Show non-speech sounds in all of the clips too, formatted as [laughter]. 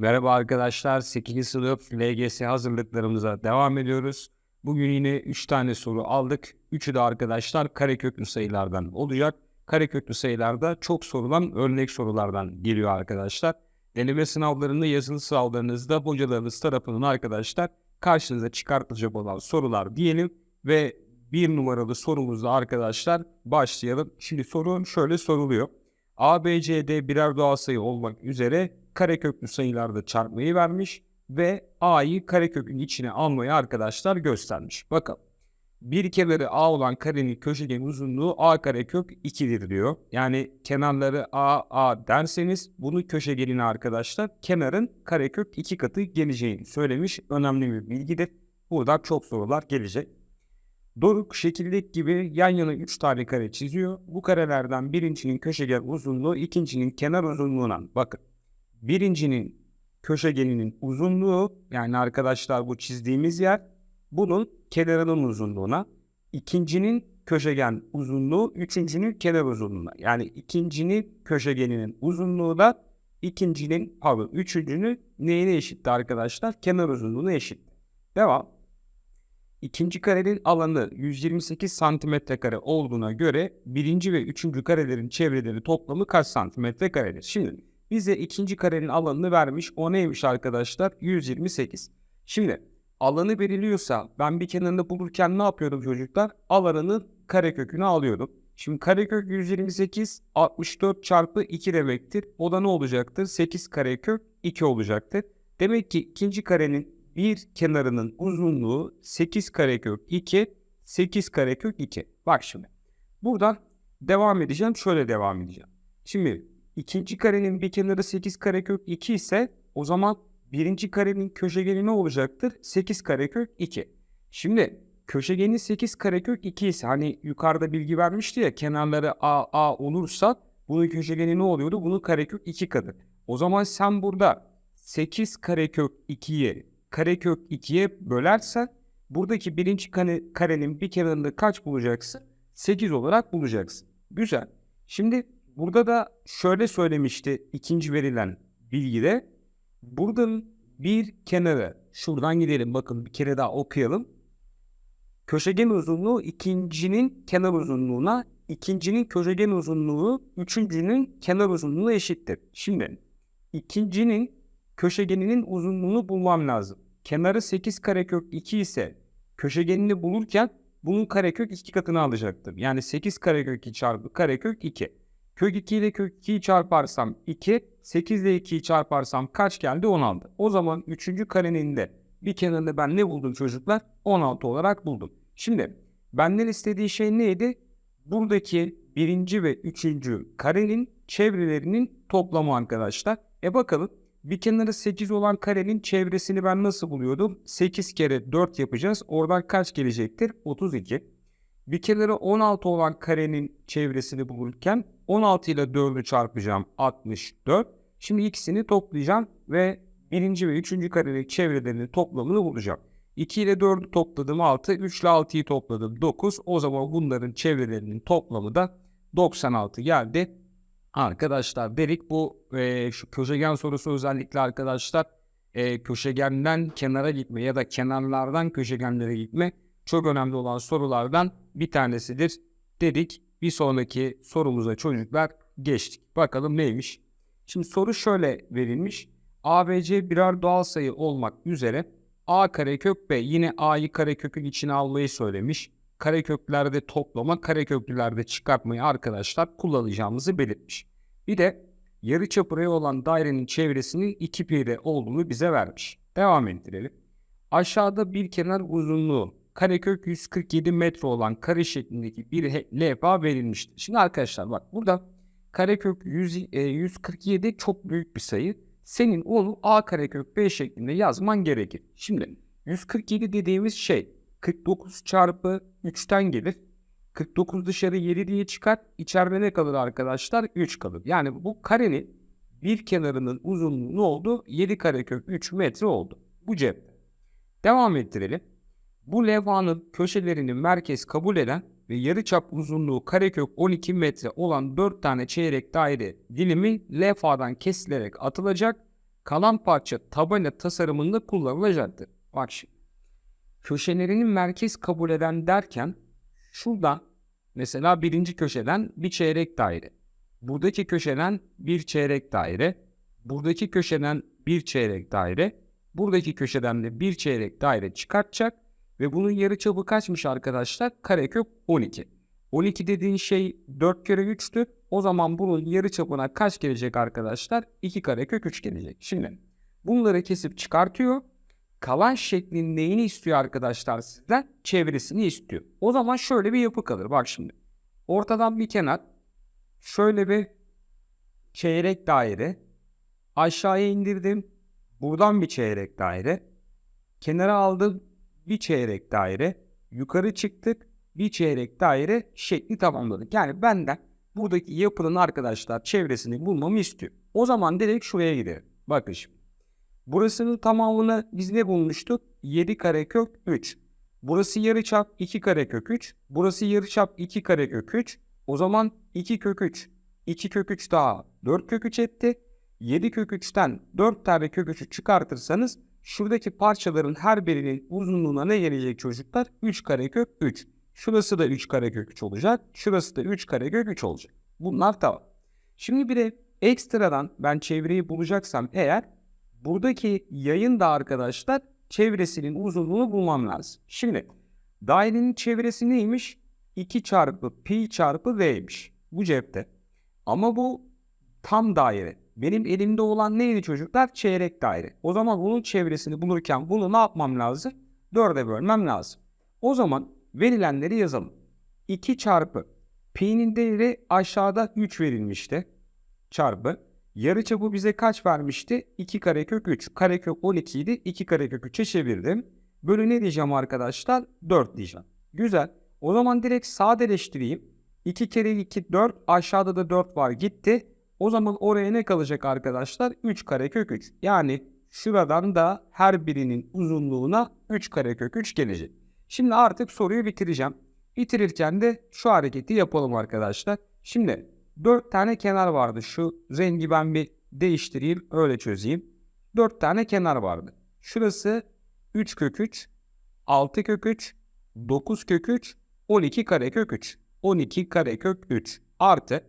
Merhaba arkadaşlar, 8. sınıf LGS hazırlıklarımıza devam ediyoruz. Bugün yine 3 tane soru aldık. Üçü de arkadaşlar kareköklü sayılardan olacak. Kareköklü sayılarda çok sorulan örnek sorulardan geliyor arkadaşlar. Deneme sınavlarında, yazılı sınavlarınızda hocalarınız tarafından arkadaşlar karşınıza çıkartılacak olan sorular diyelim ve bir numaralı sorumuzda arkadaşlar başlayalım. Şimdi soru şöyle soruluyor. A, B, C, D birer doğal sayı olmak üzere kareköklü sayılarda çarpmayı vermiş ve A'yı karekökün içine almayı arkadaşlar göstermiş. Bakın bir kenarı A olan karenin köşegen uzunluğu A karekök 2'dir diyor. Yani kenarları A, A derseniz bunu köşegenine arkadaşlar kenarın karekök 2 katı geleceğini söylemiş. Önemli bir bilgidir. Buradan çok sorular gelecek. Doruk şekildeki gibi yan yana 3 tane kare çiziyor. Bu karelerden birincinin köşegen uzunluğu ikincinin kenar uzunluğuna bakın. Birincinin köşegeninin uzunluğu yani arkadaşlar bu çizdiğimiz yer bunun kenarının uzunluğuna. ikincinin köşegen uzunluğu üçüncünün kenar uzunluğuna. Yani ikincinin köşegeninin uzunluğu da ikincinin pardon üçüncünün neyine eşitti arkadaşlar? Kenar uzunluğuna eşit. Devam. İkinci karenin alanı 128 santimetre kare olduğuna göre birinci ve üçüncü karelerin çevreleri toplamı kaç santimetre karedir? Şimdi bize ikinci karenin alanını vermiş. O neymiş arkadaşlar? 128. Şimdi alanı veriliyorsa ben bir kenarını bulurken ne yapıyordum çocuklar? Alanının karekökünü alıyordum. Şimdi karekök 128 64 çarpı 2 demektir. O da ne olacaktır? 8 karekök 2 olacaktır. Demek ki ikinci karenin bir kenarının uzunluğu 8 karekök 2, 8 karekök 2. Bak şimdi. Buradan devam edeceğim. Şöyle devam edeceğim. Şimdi ikinci karenin bir kenarı 8 karekök 2 ise o zaman birinci karenin köşegeni ne olacaktır? 8 karekök 2. Şimdi köşegeni 8 karekök 2 ise hani yukarıda bilgi vermişti ya kenarları A, A olursa bunun köşegeni ne oluyordu? Bunun karekök 2 katı. O zaman sen burada 8 karekök 2'yi karekök 2'ye bölersen buradaki birinci kare, karenin bir kenarında kaç bulacaksın? 8 olarak bulacaksın. Güzel. Şimdi burada da şöyle söylemişti ikinci verilen bilgide. Buradan bir kenarı şuradan gidelim bakın bir kere daha okuyalım. Köşegen uzunluğu ikincinin kenar uzunluğuna, ikincinin köşegen uzunluğu üçüncünün kenar uzunluğuna eşittir. Şimdi ikincinin köşegeninin uzunluğunu bulmam lazım. Kenarı 8 karekök 2 ise köşegenini bulurken bunun karekök 2 katını alacaktım. Yani 8 karekök 2 çarpı karekök 2. Kök 2 ile kök 2'yi çarparsam 2, 8 ile 2'yi çarparsam kaç geldi? 16. O zaman 3. karenin de bir kenarında ben ne buldum çocuklar? 16 olarak buldum. Şimdi benden istediği şey neydi? Buradaki birinci ve üçüncü karenin çevrelerinin toplamı arkadaşlar. E bakalım bir kenarı 8 olan karenin çevresini ben nasıl buluyordum? 8 kere 4 yapacağız. Oradan kaç gelecektir? 32. Bir kenarı 16 olan karenin çevresini bulurken 16 ile 4'ü çarpacağım 64. Şimdi ikisini toplayacağım ve birinci ve üçüncü karenin çevrelerinin toplamını bulacağım. 2 ile 4'ü topladım 6, 3 ile 6'yı topladım 9. O zaman bunların çevrelerinin toplamı da 96 geldi. Arkadaşlar dedik bu e, şu köşegen sorusu özellikle arkadaşlar e, köşegenden kenara gitme ya da kenarlardan köşegenlere gitme çok önemli olan sorulardan bir tanesidir dedik. Bir sonraki sorumuza çocuklar geçtik. Bakalım neymiş? Şimdi soru şöyle verilmiş. A ve C birer doğal sayı olmak üzere A karekök B yine A'yı karekökün içine almayı söylemiş kareköklerde toplama, kareköklülerde çıkartmayı arkadaşlar kullanacağımızı belirtmiş. Bir de yarıçapı olan dairenin çevresinin 2 pi olduğunu bize vermiş. Devam ettirelim. Aşağıda bir kenar uzunluğu karekök 147 metre olan kare şeklindeki bir levha verilmiştir. Şimdi arkadaşlar bak burada karekök 100, e, 147 çok büyük bir sayı. Senin onu a karekök b şeklinde yazman gerekir. Şimdi 147 dediğimiz şey 49 çarpı 3'ten gelir. 49 dışarı 7 diye çıkar. İçeride ne kalır arkadaşlar? 3 kalır. Yani bu karenin bir kenarının uzunluğu ne oldu? 7 karekök 3 metre oldu. Bu cepte. Devam ettirelim. Bu levhanın köşelerini merkez kabul eden ve yarıçap uzunluğu karekök 12 metre olan 4 tane çeyrek daire dilimi levhadan kesilerek atılacak. Kalan parça tabela tasarımında kullanılacaktır. Bak şimdi. Köşelerinin merkez kabul eden derken şuradan mesela birinci köşeden bir çeyrek daire. Buradaki köşeden bir çeyrek daire. Buradaki köşeden bir çeyrek daire. Buradaki köşeden de bir çeyrek daire çıkartacak. Ve bunun yarıçapı kaçmış arkadaşlar? Karekök 12. 12 dediğin şey 4 kere 3'tü. O zaman bunun yarıçapına kaç gelecek arkadaşlar? 2 karekök 3 gelecek. Şimdi bunları kesip çıkartıyor. Kalan şeklin neyini istiyor arkadaşlar sizden? Çevresini istiyor. O zaman şöyle bir yapı kalır. Bak şimdi. Ortadan bir kenar. Şöyle bir çeyrek daire. Aşağıya indirdim. Buradan bir çeyrek daire. Kenara aldım. Bir çeyrek daire. Yukarı çıktık. Bir çeyrek daire şekli tamamladık. Yani benden buradaki yapının arkadaşlar çevresini bulmamı istiyor. O zaman direkt şuraya gidelim. Bakın şimdi. Burasının tamamını biz ne bulmuştuk? 7 karekök 3. Burası yarıçap 2 karekök 3. Burası yarıçap 2 karekök 3. O zaman 2 kök 3. 2 kök 3 daha 4 kök 3 etti. 7 kök 3'ten 4 tane kök 3'ü çıkartırsanız şuradaki parçaların her birinin uzunluğuna ne gelecek çocuklar? 3 karekök 3. Şurası da 3 karekök 3 olacak. Şurası da 3 karekök 3 olacak. Bunlar tamam. Şimdi bir de ekstradan ben çevreyi bulacaksam eğer buradaki yayın da arkadaşlar çevresinin uzunluğunu bulmam lazım. Şimdi dairenin çevresi neymiş? 2 çarpı pi çarpı v'ymiş. Bu cepte. Ama bu tam daire. Benim elimde olan neydi çocuklar? Çeyrek daire. O zaman bunun çevresini bulurken bunu ne yapmam lazım? 4'e bölmem lazım. O zaman verilenleri yazalım. 2 çarpı pi'nin değeri aşağıda 3 verilmişti. Çarpı yarıçapı bize kaç vermişti? 2 karekök 3. Karekök 12 idi. 2 karekök 3'e çevirdim. Bölü ne diyeceğim arkadaşlar? 4 diyeceğim. Güzel. O zaman direkt sadeleştireyim. 2 kere 2 4. Aşağıda da 4 var gitti. O zaman oraya ne kalacak arkadaşlar? 3 karekök 3. Yani şuradan da her birinin uzunluğuna 3 karekök 3 gelecek. Şimdi artık soruyu bitireceğim. Bitirirken de şu hareketi yapalım arkadaşlar. Şimdi 4 tane kenar vardı. Şu rengi ben bir değiştireyim. Öyle çözeyim. 4 tane kenar vardı. Şurası 3 kök 3, 6 kök 3, 9 kök 3, 12 karekök 3. 12 karekök 3 artı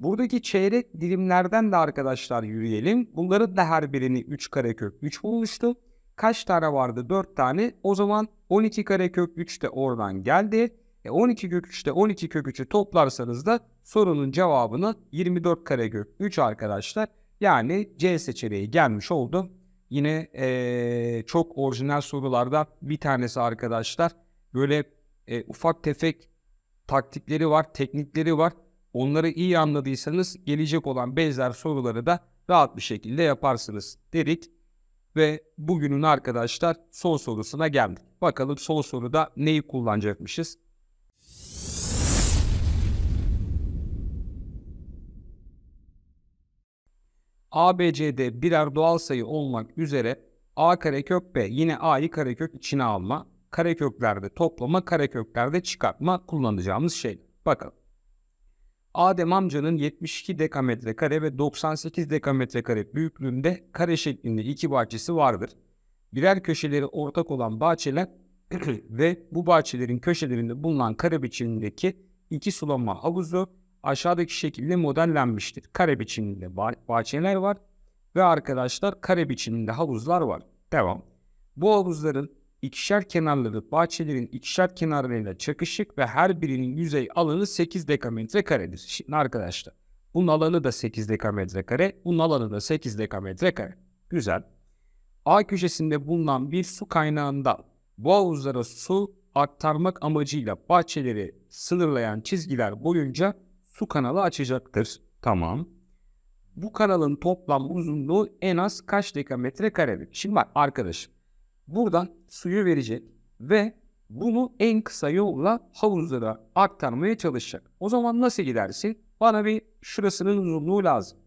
buradaki çeyrek dilimlerden de arkadaşlar yürüyelim. Bunların da her birini 3 karekök 3 bulmuştu. Kaç tane vardı? 4 tane. O zaman 12 karekök 3 de oradan geldi. E 12 kök 3'te 12 kök 3'ü toplarsanız da sorunun cevabını 24 karekök 3 arkadaşlar. Yani C seçeneği gelmiş oldu. Yine ee, çok orijinal sorulardan bir tanesi arkadaşlar. Böyle e, ufak tefek taktikleri var, teknikleri var. Onları iyi anladıysanız gelecek olan benzer soruları da rahat bir şekilde yaparsınız dedik. Ve bugünün arkadaşlar son sorusuna geldik. Bakalım son soruda neyi kullanacakmışız? ABCD birer doğal sayı olmak üzere A karekök B yine A'yı karekök içine alma, kareköklerde toplama, kareköklerde çıkartma kullanacağımız şey. Bakalım. Adem amcanın 72 dekametre kare ve 98 dekametre kare büyüklüğünde kare şeklinde iki bahçesi vardır. Birer köşeleri ortak olan bahçeler [clears throat] ve bu bahçelerin köşelerinde bulunan kare biçimindeki iki sulama havuzu aşağıdaki şekilde modellenmiştir. Kare biçiminde bah- bahçeler var ve arkadaşlar kare biçiminde havuzlar var. Devam. Bu havuzların ikişer kenarları bahçelerin ikişer kenarlarıyla çakışık ve her birinin yüzey alanı 8 dekametre karedir. Şimdi arkadaşlar bunun alanı da 8 dekametre kare, bunun alanı da 8 dekametre kare. Güzel. A köşesinde bulunan bir su kaynağından bu havuzlara su aktarmak amacıyla bahçeleri sınırlayan çizgiler boyunca su kanalı açacaktır. Tamam. Bu kanalın toplam uzunluğu en az kaç dekametre karedir? Şimdi bak arkadaşım. Buradan suyu verecek ve bunu en kısa yolla havuzlara aktarmaya çalışacak. O zaman nasıl gidersin? Bana bir şurasının uzunluğu lazım.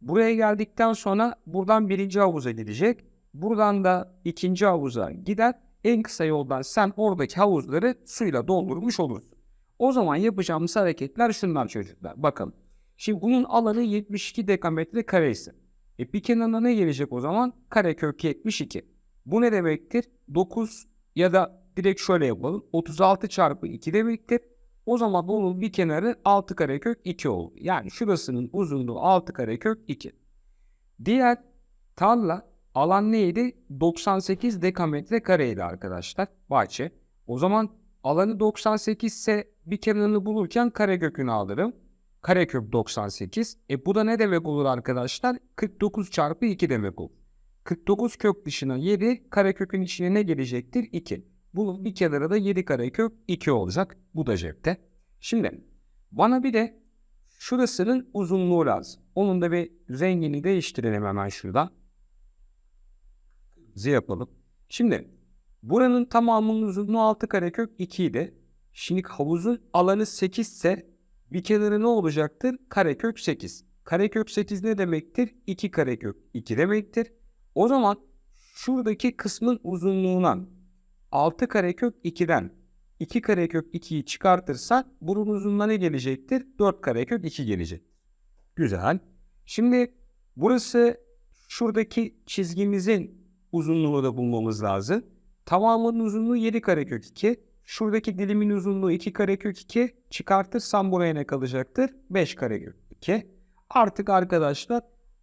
Buraya geldikten sonra buradan birinci havuza gidecek. Buradan da ikinci havuza gider. En kısa yoldan sen oradaki havuzları suyla doldurmuş olursun. O zaman yapacağımız hareketler şunlar çocuklar. Bakın. Şimdi bunun alanı 72 dekametre kare ise E bir kenarına ne gelecek o zaman? Karekök 72. Bu ne demektir? 9 ya da direkt şöyle yapalım. 36 çarpı 2 demektir. O zaman bunun bir kenarı 6 karekök 2 oldu. Yani şurasının uzunluğu 6 karekök 2. Diğer tarla alan neydi? 98 dekametre kareydi arkadaşlar. Bahçe. O zaman alanı 98 ise bir kenarını bulurken karekökünü alırım. Karekök 98. E bu da ne demek olur arkadaşlar? 49 çarpı 2 demek olur. 49 kök dışına 7, karekökün içine ne gelecektir? 2. Bunun bir kenarı da 7 karekök 2 olacak. Bu da cepte. Şimdi bana bir de şurasının uzunluğu lazım. Onun da bir rengini değiştirelim hemen şurada. Z yapalım. Şimdi buranın tamamının uzunluğu 6 karekök 2 idi. Şimdi havuzun alanı 8 ise bir kenarı ne olacaktır? Karekök 8. Karekök 8 ne demektir? 2 karekök 2 demektir. O zaman şuradaki kısmın uzunluğundan 6 karekök 2'den 2 karekök 2'yi çıkartırsak bunun uzunluğuna ne gelecektir? 4 karekök 2 gelecek. Güzel. Şimdi burası şuradaki çizgimizin uzunluğunu da bulmamız lazım. Tamamının uzunluğu 7 karekök 2. Şuradaki dilimin uzunluğu 2 karekök 2. Çıkartırsam buraya ne kalacaktır? 5 karekök 2. Artık arkadaşlar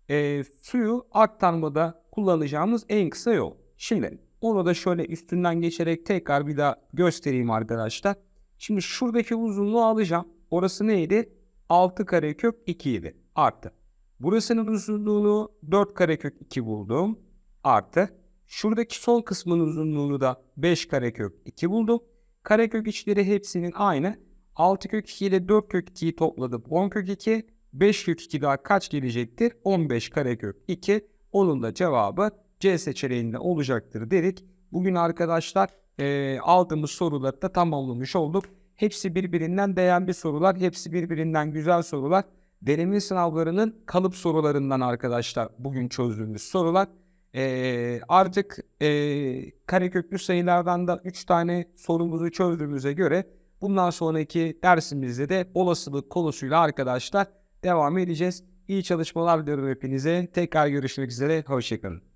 e, suyu aktarmada kullanacağımız en kısa yol. Şimdi onu da şöyle üstünden geçerek tekrar bir daha göstereyim arkadaşlar. Şimdi şuradaki uzunluğu alacağım. Orası neydi? 6 karekök 2 idi. Artı. Burasının uzunluğunu 4 karekök 2 buldum. Artı. Şuradaki sol kısmın uzunluğunu da 5 karekök 2 buldum. Karekök içleri hepsinin aynı. 6 kök 2 ile 4 kök 2'yi topladım. 10 kök 2. 5 kök 2 daha kaç gelecektir? 15 karekök 2. Onun da cevabı C seçeneğinde olacaktır dedik. Bugün arkadaşlar e, aldığımız soruları da tamamlamış olduk. Hepsi birbirinden değerli sorular. Hepsi birbirinden güzel sorular. Deneme sınavlarının kalıp sorularından arkadaşlar bugün çözdüğümüz sorular. E, artık e, kareköklü sayılardan da 3 tane sorumuzu çözdüğümüze göre bundan sonraki dersimizde de olasılık konusuyla arkadaşlar devam edeceğiz. İyi çalışmalar diliyorum hepinize. Tekrar görüşmek üzere. Hoşçakalın.